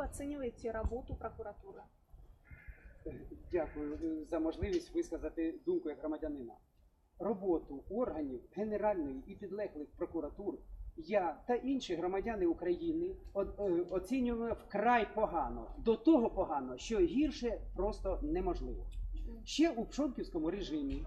вы оцениваете работу прокуратуры? Дякую е, за можливість висказати думку як громадянина. Роботу органів Генеральної і підлеглих прокуратур я та інші громадяни України е, оцінюємо вкрай погано. До того погано, що гірше просто неможливо. Ще у Пшонківському режимі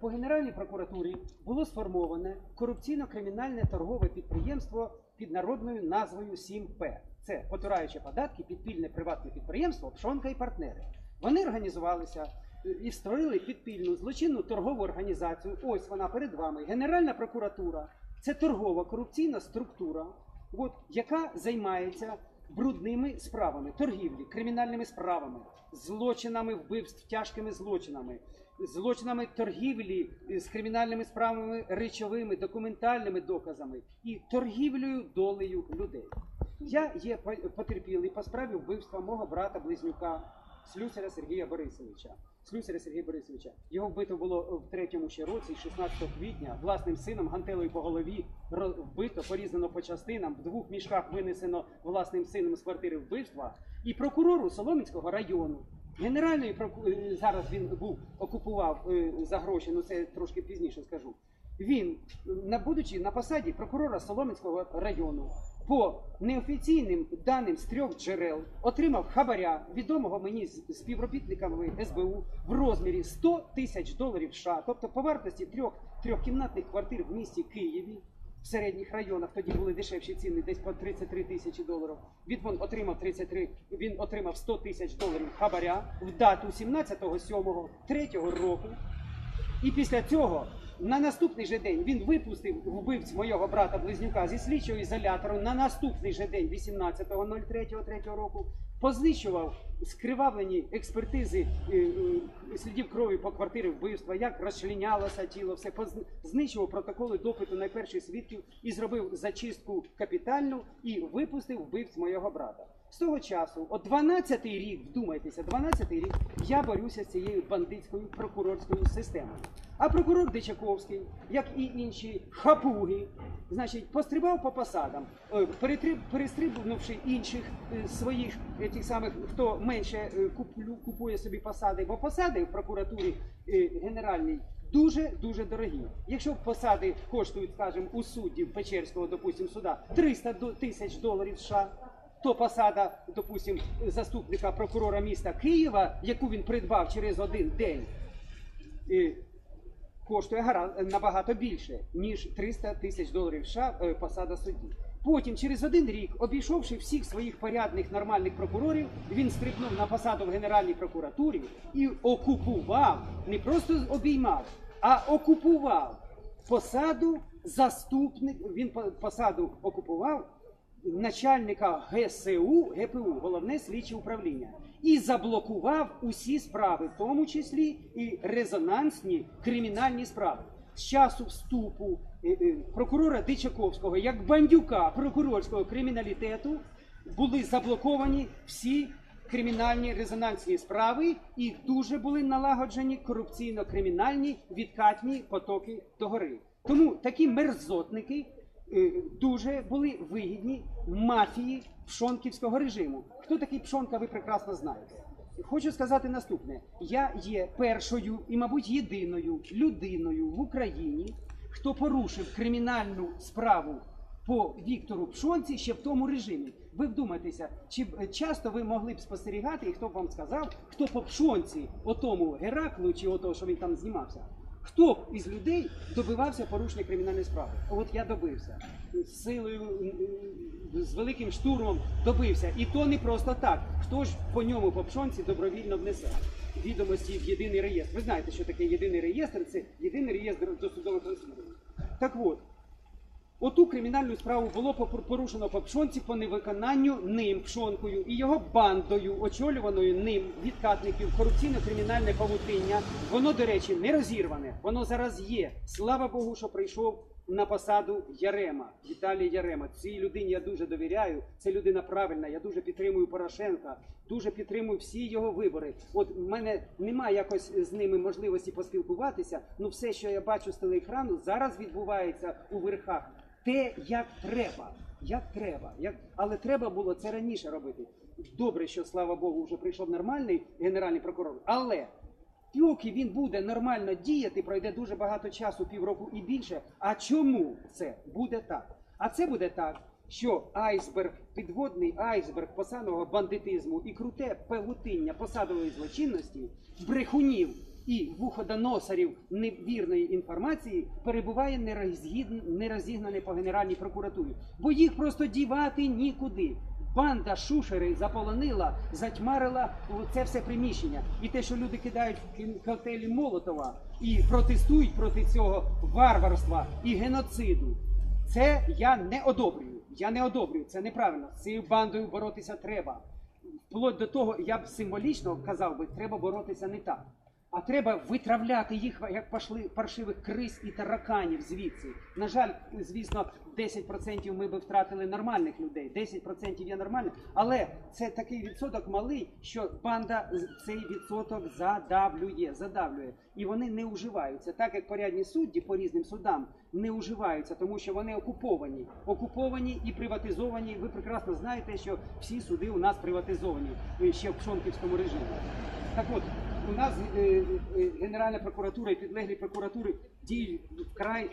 по Генеральній прокуратурі було сформоване корупційно-кримінальне торгове підприємство під народною назвою 7П. Це потураючи податки, підпільне приватне підприємство Пшонка і партнери. Вони організувалися е, і створили підпільну злочинну торгову організацію. Ось вона перед вами. Генеральна прокуратура це торгова корупційна структура, от, яка займається брудними справами, торгівлі, кримінальними справами, злочинами вбивств, тяжкими злочинами, злочинами торгівлі е, з кримінальними справами, речовими, документальними доказами і торгівлею долею людей. Я є потерпілий по справі вбивства мого брата близнюка Слюсаря Сергія Борисовича. Слюсаря Сергія Борисовича. Його вбито було в третьому ще році, 16 квітня, власним сином гантелею по голові вбито, порізано по частинам, в двох мішках винесено власним сином з квартири вбивства. І прокурору Соломінського району. Генеральної проку... е, зараз він був окупував е, за гроші, ну це трошки пізніше скажу. Він, е, будучи на посаді прокурора Соломінського району, по неофіційним даним з трьох джерел отримав хабаря відомого мені з співробітниками СБУ в розмірі 100 тисяч доларів США, тобто по вартості трьох трьохкімнатних квартир в місті Києві. В середніх районах тоді були дешевші ціни, десь по 33 тисячі доларів. Він отримав 33, він отримав 100 тисяч доларів хабаря в дату 17.07 третього року. І після цього на наступний же день він випустив вбивць моєго брата близнюка зі слідчого ізолятору. На наступний же день, 18.03.3 року, познищував скривавлені експертизи е, е, слідів крові по квартирі вбивства, як розчленялося тіло, все позн- знищував протоколи допиту найперших свідків і зробив зачистку капітальну і випустив вбивць моєго брата. З того часу, от 12-й рік, вдумайтеся, 12-й рік я борюся з цією бандитською прокурорською системою. А прокурор Дичаковський, як і інші хапуги, значить, пострибав по посадам, е, перестрибнувши інших е, своїх е, тих самих, хто менше купує собі посади, бо посади в прокуратурі генеральній дуже дуже дорогі. Якщо посади коштують, скажімо, у суддів Печерського, допустим, суда 300 тисяч доларів США, то посада, допустим, заступника прокурора міста Києва, яку він придбав через один день, коштує гара- набагато більше, ніж 300 тисяч доларів США е, посада судді. Потім, через один рік, обійшовши всіх своїх порядних нормальних прокурорів, він стрибнув на посаду в Генеральній прокуратурі і окупував, не просто обіймав, а окупував посаду заступник. Він посаду окупував начальника ГСУ, ГПУ, головне слідче управління, і заблокував усі справи, в тому числі і резонансні кримінальні справи. З часу вступу е, е, прокурора Дичаковського як бандюка прокурорського криміналітету були заблоковані всі кримінальні резонансні справи, і дуже були налагоджені корупційно-кримінальні відкатні потоки догори. Тому такі мерзотники дуже були вигідні мафії пшонківського режиму. Хто такий пшонка, ви прекрасно знаєте. Хочу сказати наступне: я є першою і, мабуть, єдиною людиною в Україні, хто порушив кримінальну справу по Віктору Пшонці ще в тому режимі. Ви вдумайтеся, чи часто ви могли б спостерігати, і хто б вам сказав, хто по Пшонці, отому Гераклу, чи ото, що він там знімався, хто із людей добивався порушення кримінальної справи? От я добився з силою, з великим штурмом добився. І то не просто так. Хто ж по ньому по пшонці добровільно внесе? Відомості в єдиний реєстр. Ви знаєте, що таке єдиний реєстр? Це єдиний реєстр досудових розслідувань. Так от, Оту кримінальну справу було порушено по пшонці по невиконанню ним пшонкою і його бандою, очолюваною ним відкатників, корупційно-кримінальне павутиння. Воно, до речі, не розірване. Воно зараз є. Слава Богу, що прийшов на посаду Ярема, Віталій Ярема. Цій людині я дуже довіряю. Це людина правильна. Я дуже підтримую Порошенка, дуже підтримую всі його вибори. От в мене немає якось з ними можливості поспілкуватися. Ну все, що я бачу з телеекрану, зараз відбувається у верхах те, як треба. Як треба, як але треба було це раніше робити. добре, що слава Богу, вже прийшов нормальний генеральний прокурор. Але поки він буде нормально діяти, пройде дуже багато часу, півроку і більше. А чому це буде так? А це буде так, що айсберг, підводний айсберг посадового бандитизму і круте павутиння посадової злочинності, брехунів і вуходоносарів невірної інформації перебуває нерозігнане по Генеральній прокуратурі, бо їх просто дівати нікуди. Банда шушери заполонила, затьмарила це все приміщення. І те, що люди кидають в коктейлі Молотова і протестують проти цього варварства і геноциду, це я не одобрюю. Я не одобрюю. Це неправильно. З цією бандою боротися треба. Вплоть до того, я б символічно казав би, треба боротися не так. А треба витравляти їх як пошли паршивих криз і тараканів звідси. На жаль, звісно, 10% ми би втратили нормальних людей. 10% є нормальних, але це такий відсоток малий, що банда цей відсоток задавлює, задавлює. І вони не уживаються, так як порядні судді по різним судам не уживаються, тому що вони окуповані, окуповані і приватизовані. Ви прекрасно знаєте, що всі суди у нас приватизовані е, ще в Пшонківському режимі. Так от, у нас е, е, Генеральна прокуратура і підлеглі прокуратури діють вкрай,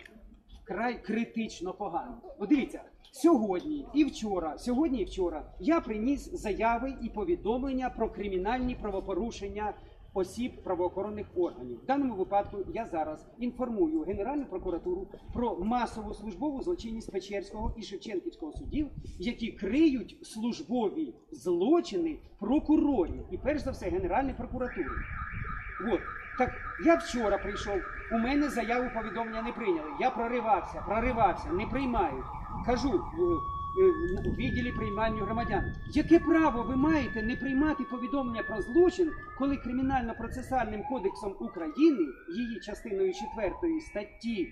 вкрай критично погано. От дивіться, сьогодні і вчора, сьогодні і вчора я приніс заяви і повідомлення про кримінальні правопорушення осіб правоохоронних органів. В даному випадку я зараз інформую Генеральну прокуратуру про масову службову злочинність Печерського і Шевченківського судів, які криють службові злочини прокурорів і перш за все Генеральної прокуратури. От. Так я вчора прийшов, у мене заяву повідомлення не прийняли. Я проривався, проривався, не приймають. Кажу в, е, у відділі приймання громадян. Яке право ви маєте не приймати повідомлення про злочин, коли кримінально-процесуальним кодексом України, її частиною 4 статті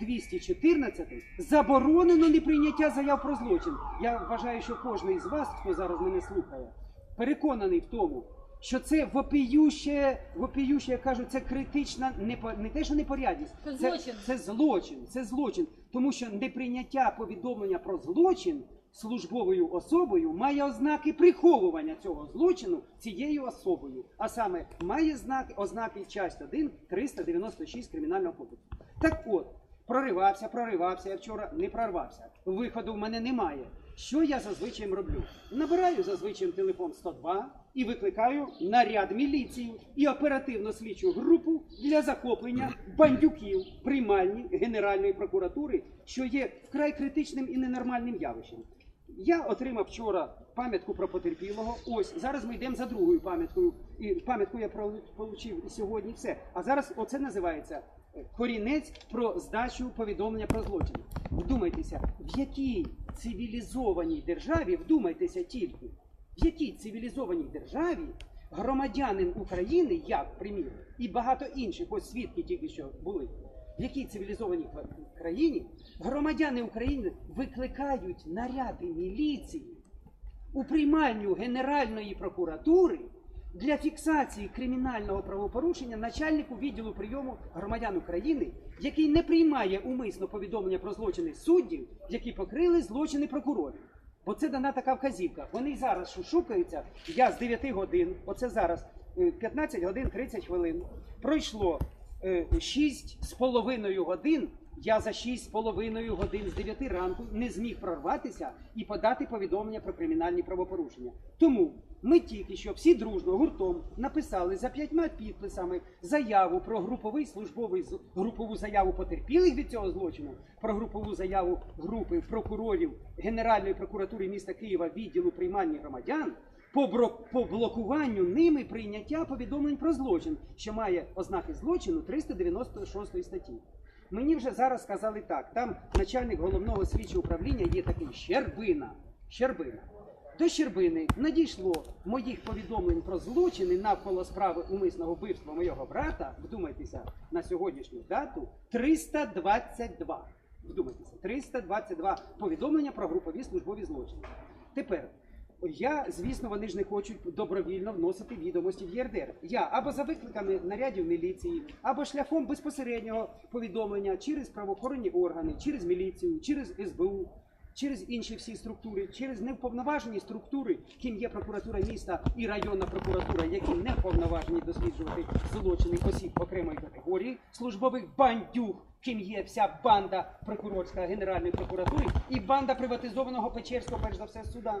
214 заборонено неприйняття заяв про злочин. Я вважаю, що кожен із вас, хто зараз мене слухає, переконаний в тому, що це вопіюще, вопіюще, я кажу, це критична не, по- не те, що непорядність, Це це, злочин. це злочин, це злочин, тому що неприйняття повідомлення про злочин службовою особою має ознаки приховування цього злочину цією особою, а саме має знаки ознаки часть 1 396 кримінального кодексу. Так от. Проривався, проривався, я вчора не прорвався. Виходу в мене немає. Що я зазвичай роблю? Набираю зазвичай телефон 102 і викликаю наряд міліцію і оперативно слідчу групу для захоплення бандюків приймальні Генеральної прокуратури, що є вкрай критичним і ненормальним явищем. Я отримав вчора пам'ятку про потерпілого. Ось зараз ми йдемо за другою пам'яткою. І пам'ятку я отримав сьогодні. Все. А зараз оце називається корінець про здачу повідомлення про злочин. Вдумайтеся, в якій цивілізованій державі, вдумайтеся тільки, в якій цивілізованій державі громадянин України, як примір, і багато інших, ось свідки тільки що були. В якій цивілізованій країні громадяни України викликають наряди міліції у приймальню Генеральної прокуратури для фіксації кримінального правопорушення начальнику відділу прийому громадян України, який не приймає умисно повідомлення про злочини суддів, які покрили злочини прокурорів. Бо це дана така вказівка. Вони зараз шукаються. Я з 9 годин, оце зараз е, 15 годин 30 хвилин. Пройшло е, 6 з половиною годин. Я за 6 з половиною годин з 9 ранку не зміг прорватися і подати повідомлення про кримінальні правопорушення. Тому ми тільки що всі дружно гуртом написали за п'ятьма підписами заяву про груповий службовий групову заяву потерпілих від цього злочину, про групову заяву групи прокурорів Генеральної прокуратури міста Києва відділу приймання громадян по блокуванню ними прийняття повідомлень про злочин, що має ознаки злочину 396 статті. Мені вже зараз сказали так. Там начальник головного слідчого управління є такий Щербина. Щербина. До Щербини надійшло моїх повідомлень про злочини навколо справи умисного вбивства моєго брата. Вдумайтеся на сьогоднішню дату 322. Вдумайтеся, 322 повідомлення про групові службові злочини. Тепер я, звісно, вони ж не хочуть добровільно вносити відомості в ЄРДР. Я або за викликами нарядів міліції, або шляхом безпосереднього повідомлення через правоохоронні органи, через міліцію, через СБУ. через інші всі структури, через невповноважені структури, ким є прокуратура міста і районна прокуратура, які не вповноважені досліджувати злочини осіб окремої категорії, службових бандюг, ким є вся банда прокурорська Генеральної прокуратури і банда приватизованого Печерського, перш за все, суда.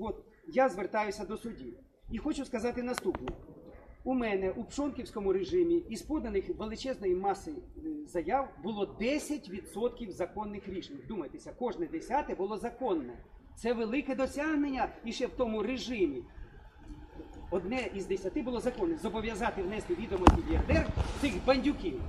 От я звертаюся до судів. І хочу сказати наступне. У мене у пшонківському режимі із поданих величезної маси е, заяв було 10% законних рішень. Вдумайтеся, кожне десяте було законне. Це велике досягнення і ще в тому режимі. Одне із десяти було законне зобов'язати внести відомості в ЄРДР цих бандюків.